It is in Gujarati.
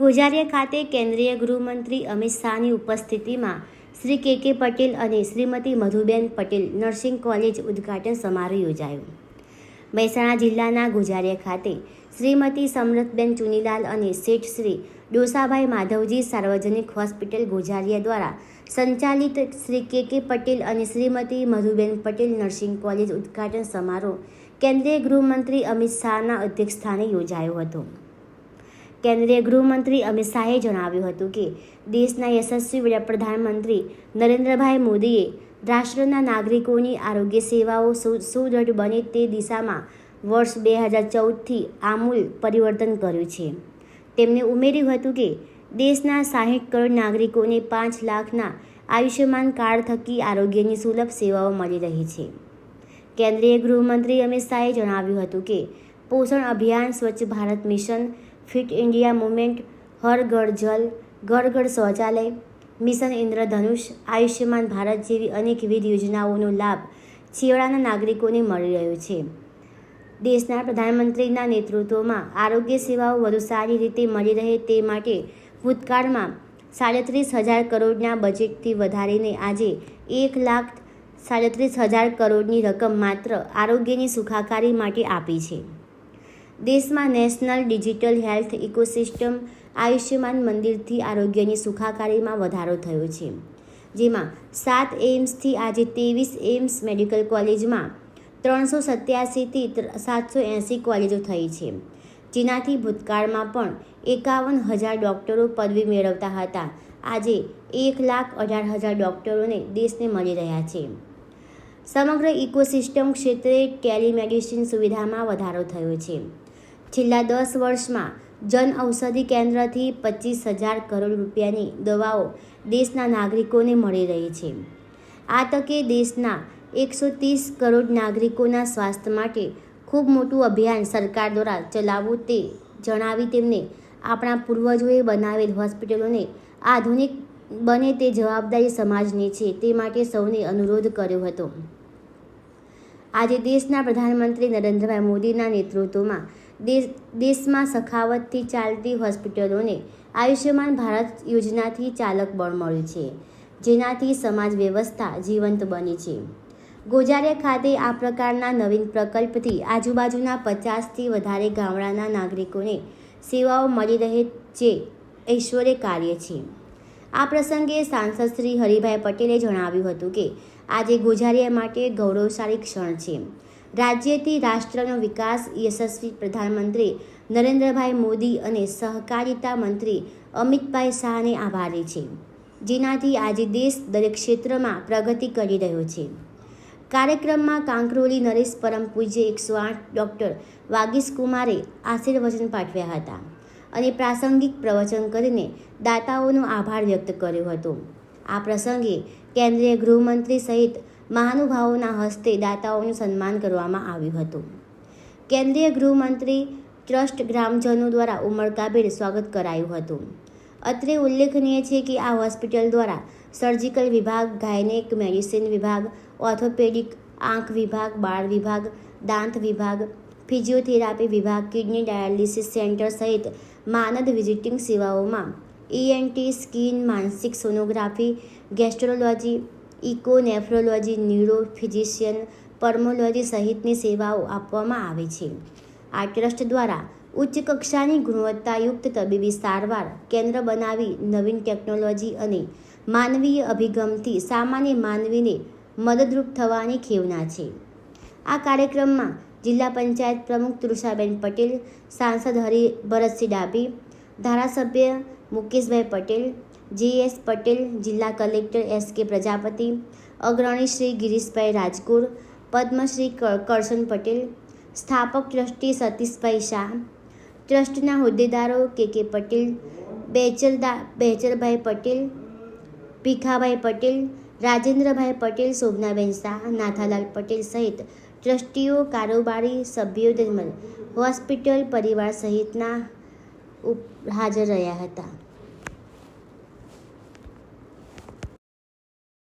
ગોઝારિયા ખાતે કેન્દ્રીય ગૃહમંત્રી અમિત શાહની ઉપસ્થિતિમાં શ્રી કે કે પટેલ અને શ્રીમતી મધુબેન પટેલ નર્સિંગ કોલેજ ઉદ્ઘાટન સમારોહ યોજાયો. મહેસાણા જિલ્લાના ગોજારીયા ખાતે શ્રીમતી સમરતબેન ચુનીલાલ અને શેઠ શ્રી ડોસાભાઈ માધવજી સાર્વજનિક હોસ્પિટલ ગોઝારિયા દ્વારા સંચાલિત શ્રી કે કે પટેલ અને શ્રીમતી મધુબેન પટેલ નર્સિંગ કોલેજ ઉદ્ઘાટન સમારોહ કેન્દ્રીય ગૃહમંત્રી અમિત શાહના અધ્યક્ષસ્થાને યોજાયો હતો. કેન્દ્રીય ગૃહમંત્રી અમિત શાહે જણાવ્યું હતું કે દેશના યશસ્વી વડાપ્રધાનમંત્રી નરેન્દ્રભાઈ મોદીએ રાષ્ટ્રના નાગરિકોની આરોગ્ય સેવાઓ સુદૃઢ બને તે દિશામાં વર્ષ બે હજાર ચૌદથી આમૂલ પરિવર્તન કર્યું છે. તેમણે ઉમેર્યું હતું કે દેશના સાહીઠ કરોડ નાગરિકોને પાંચ લાખના આયુષ્યમાન કાર્ડ થકી આરોગ્યની સુલભ સેવાઓ મળી રહી છે. કેન્દ્રીય ગૃહમંત્રી અમિત શાહે જણાવ્યું હતું કે Poshan Abhiyan Swachh Bharat mission fit India movement Har Ghar Jal ઘર શૌચાલય, મિશન ઇન્દ્રધનુષ, આયુષ્યમાન ભારત જેવી અનેકવિધ યોજનાઓનો લાભ છેવાડાના નાગરિકોને મળી રહ્યો છે. દેશના પ્રધાનમંત્રીના નેતૃત્વમાં આરોગ્ય સેવાઓ વધુ સારી રીતે મળી રહે તે માટે ભૂતકાળમાં સાડત્રીસ હજાર કરોડના બજેટથી વધારીને આજે એક લાખ સાડત્રીસ હજાર કરોડની રકમ માત્ર આરોગ્યની સુખાકારી માટે આપી છે. દેશમાં national digital health ecosystem Ayushman મંદિરથી આરોગ્યની સુખાકારીમાં વધારો થયો છે. જેમાં સાત એમ્સથી આજે ત્રેવીસ એમ્સ મેડિકલ કોલેજમાં ત્રણસો સત્યાસીથી સાતસો એંસી કોલેજો થઈ છે. જેનાથી ભૂતકાળમાં પણ એકાવન હજાર ડૉક્ટરો પદવી મેળવતા હતા. આજે એક લાખ અઢાર હજાર ડૉક્ટરોને દેશને મળી રહ્યા છે. સમગ્ર ઇકોસિસ્ટમ ક્ષેત્રે ટેલિમેડિસિન સુવિધામાં વધારો થયો છે. છેલ્લા દસ વર્ષમાં જન ઔષધિ કેન્દ્રથી પચીસ હજાર કરોડ રૂપિયાની દવાઓ દેશના નાગરિકોને મળી રહી છે. આ તકે દેશના એકસો ત્રીસ કરોડ નાગરિકોના સ્વાસ્થ્ય માટે ખૂબ મોટું અભિયાન સરકાર દ્વારા ચલાવવું તે જણાવી તેમને આપણા પૂર્વજોએ બનાવેલ હોસ્પિટલોને આધુનિક બને તે જવાબદારી સમાજની છે તે માટે સૌને અનુરોધ કર્યો હતો. આજે દેશના પ્રધાનમંત્રી નરેન્દ્રભાઈ મોદીના નેતૃત્વમાં દેશ, દેશમાં સખાવતથી ચાલતી હોસ્પિટલોને આયુષ્યમાન ભારત યોજનાથી ચાલક બળ મળ્યું છે, જેનાથી સમાજ વ્યવસ્થા જીવંત બની છે. ગોજારિયા ખાતે આ પ્રકારના નવીન પ્રકલ્પથી આજુબાજુના પચાસથી વધારે ગામડાના નાગરિકોને સેવાઓ મળી રહે છે, ઐશ્વર્ય કાર્ય છે. આ પ્રસંગે સાંસદ શ્રી હરિભાઈ પટેલે જણાવ્યું હતું કે, આજે ગોઝારિયા માટે ગૌરવશાળી ક્ષણ છે. રાજ્યથી રાષ્ટ્રનો વિકાસ યશસ્વી પ્રધાનમંત્રી નરેન્દ્રભાઈ મોદી અને સહકારિતા મંત્રી અમિતભાઈ શાહને આભારી છે, જેનાથી આજે દેશ દરેક ક્ષેત્રમાં પ્રગતિ કરી રહ્યો છે. કાર્યક્રમમાં કાંકરોલી નરેશ પરમ પૂજ્ય એકસો આઠ ડૉક્ટર વાગીશ કુમારે આશીર્વચન પાઠવ્યા હતા અને પ્રાસંગિક પ્રવચન કરીને દાતાઓનો આભાર વ્યક્ત કર્યો હતો. આ પ્રસંગે કેન્દ્રીય ગૃહમંત્રી સહિત મહાનુભાવોના હસ્તે દાતાઓનું સન્માન કરવામાં આવ્યું હતું. કેન્દ્રીય ગૃહમંત્રી ટ્રસ્ટ ગ્રામજનો દ્વારા ઉમળકાભેર સ્વાગત કરાયું હતું. અત્રે ઉલ્લેખનીય છે કે આ હોસ્પિટલ દ્વારા સર્જિકલ વિભાગ, ગાયનેક મેડિસિન વિભાગ, ઓર્થોપેડિક આંખ વિભાગ, બાળ વિભાગ, દાંત વિભાગ, ફિઝિયોથેરાપી વિભાગ, કિડની ડાયાલિસિસ સેન્ટર સહિત માનદ વિઝિટિંગ સેવાઓમાં ઈએનટી સ્કિન, માનસિક sonography, gastrology echo nephrology neuro physician pulmonology સહિતની સેવાઓ આપવામાં આવે છે. આ ટ્રસ્ટ દ્વારા ઉચ્ચ કક્ષાની ગુણવત્તાયુક્ત તબીબી સારવાર કેન્દ્ર બનાવી નવીન ટેકનોલોજી અને માનવીય અભિગમથી સામાન્ય માનવીને મદદરૂપ થવાની ખેવના છે. આ કાર્યક્રમમાં જિલ્લા પંચાયત પ્રમુખ તૃષાબેન પટેલ, સાંસદ હરિ ભરતસિંહ ડાભી, ધારાસભ્ય મુકેશભાઈ પટેલ જીએસ પટેલ, જિલ્લા કલેક્ટર એસ કે પ્રજાપતિ, અગ્રણી શ્રી ગિરીશભાઈ રાજગુર પદ્મશ્રી કરશન પટેલ, સ્થાપક ટ્રસ્ટી સતીશભાઈ શાહ, ટ્રસ્ટના હોદ્દેદારો કે કે પટેલ બેચરદા બેચરભાઈ પટેલ, ભીખાભાઈ પટેલ, રાજેન્દ્રભાઈ પટેલ, શોભનાબેન શાહ, નાથાલાલ પટેલ સહિત ટ્રસ્ટીઓ, કારોબારી સભ્યો તેમજ હોસ્પિટલ પરિવાર સહિતના હાજર રહ્યા હતા.